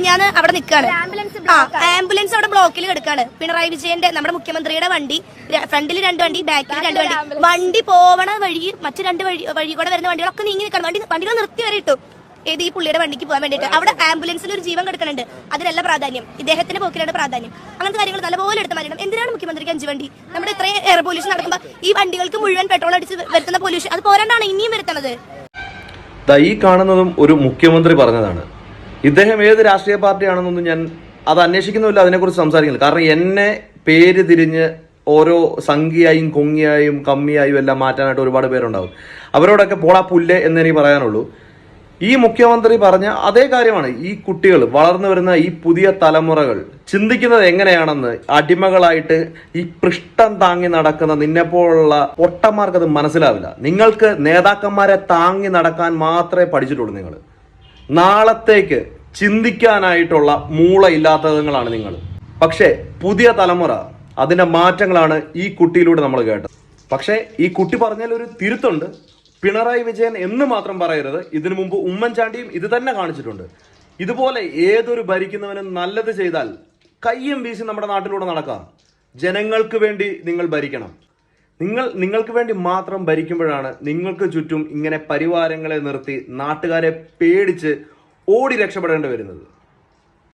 മിനിഞ്ഞാന്ന് അവിടെ നിൽക്കാണ് ആംബുലൻസ് ആ ആംബുലൻസ് അവിടെ ബ്ലോക്കിൽ കിടക്കാണ്. പിണറായി വിജയന്റെ നമ്മുടെ മുഖ്യമന്ത്രിയുടെ വണ്ടി ഫ്രണ്ടിൽ രണ്ട് വണ്ടി ബാക്കിൽ രണ്ട് വണ്ടി. വണ്ടി പോവണ വഴി മറ്റു രണ്ട് വഴി വഴി കൂടെ വരുന്ന വണ്ടികളൊക്കെ നീങ്ങി നിൽക്കണം. വണ്ടി വണ്ടികൾ നിർത്തി വരെ ഇട്ടു. ഏത് ഈ പുള്ളിയുടെ വണ്ടിക്ക് പോകാൻ വേണ്ടിയിട്ട്. അവിടെ ആംബുലൻസിൽ ഒരു ജീവൻ കിടക്കുന്നുണ്ട് അതിനല്ല പ്രാധാന്യം. ഇദ്ദേഹത്തിന്റെ പോക്കിലാണ് പ്രാധാന്യം. അങ്ങനത്തെ കാര്യങ്ങൾ നല്ലപോലെ എടുത്ത് മാറ്റണം. എന്തിനാണ് മുഖ്യമന്ത്രിക്ക് അഞ്ച് വണ്ടി? നമ്മുടെ ഇത്രയും എയർ പൊല്യൂഷൻ നടക്കുമ്പോൾ ഈ വണ്ടികൾക്ക് മുഴുവൻ പെട്രോൾ അടിച്ച് വരുത്തുന്ന പൊല്യൂഷൻ അത് പോരാണ്ടാണ് ഇനിയും വരുത്തണത്. ദാ ഈ കാണുന്നതും ഒരു മുഖ്യമന്ത്രി പറഞ്ഞതാണ്. ഇദ്ദേഹം ഏത് രാഷ്ട്രീയ പാർട്ടിയാണെന്നൊന്നും ഞാൻ അത് അന്വേഷിക്കുന്നില്ല അതിനെക്കുറിച്ച് സംസാരിക്കുന്നില്ല. കാരണം എന്നെ പേര് തിരിഞ്ഞ് ഓരോ സംഖ്യയായും കൊങ്ങിയായും കമ്മിയായും എല്ലാം മാറ്റാനായിട്ട് ഒരുപാട് പേരുണ്ടാവും. അവരോടൊക്കെ പോളാ പുല്ല് എന്നെനിക്ക് പറയാനുള്ളൂ. ഈ മുഖ്യമന്ത്രി പറഞ്ഞ അതേ കാര്യമാണ് ഈ കുട്ടികൾ വളർന്നു വരുന്ന ഈ പുതിയ തലമുറകൾ. ചിന്തിക്കുന്നത് എങ്ങനെയാണെന്ന് അടിമകളായിട്ട് ഈ പൃഷ്ഠം താങ്ങി നടക്കുന്ന നിന്നെപ്പോലുള്ള അത് മനസ്സിലാവില്ല. നിങ്ങൾക്ക് നേതാക്കന്മാരെ താങ്ങി നടക്കാൻ മാത്രമേ പഠിച്ചിട്ടുള്ളൂ നിങ്ങൾ. നാളത്തേക്ക് ചിന്തിക്കാനായിട്ടുള്ള മൂള ഇല്ലാത്തതുങ്ങളാണ് നിങ്ങൾ. പക്ഷേ പുതിയ തലമുറ അതിന്റെ മാറ്റങ്ങളാണ് ഈ കുട്ടിയിലൂടെ നമ്മൾ കേട്ടത്. പക്ഷേ ഈ കുട്ടി പറഞ്ഞാൽ ഒരു തിരുത്തുണ്ട്. പിണറായി വിജയൻ എന്ന് മാത്രം പറയരുത്. ഇതിനു മുമ്പ് ഉമ്മൻചാണ്ടിയും ഇത് തന്നെ കാണിച്ചിട്ടുണ്ട്. ഇതുപോലെ ഏതൊരു ഭരിക്കുന്നവനും നല്ലത് ചെയ്താൽ കയ്യും വീശി നമ്മുടെ നാട്ടിലൂടെ നടക്കാം. ജനങ്ങൾക്ക് വേണ്ടി നിങ്ങൾ ഭരിക്കണം. നിങ്ങൾ നിങ്ങൾക്ക് വേണ്ടി മാത്രം ഭരിക്കുമ്പോഴാണ് നിങ്ങൾക്ക് ചുറ്റും ഇങ്ങനെ പരിവാരങ്ങളെ നിർത്തി നാട്ടുകാരെ പേടിച്ച് ഓടി രക്ഷപ്പെടേണ്ടി വരുന്നത്.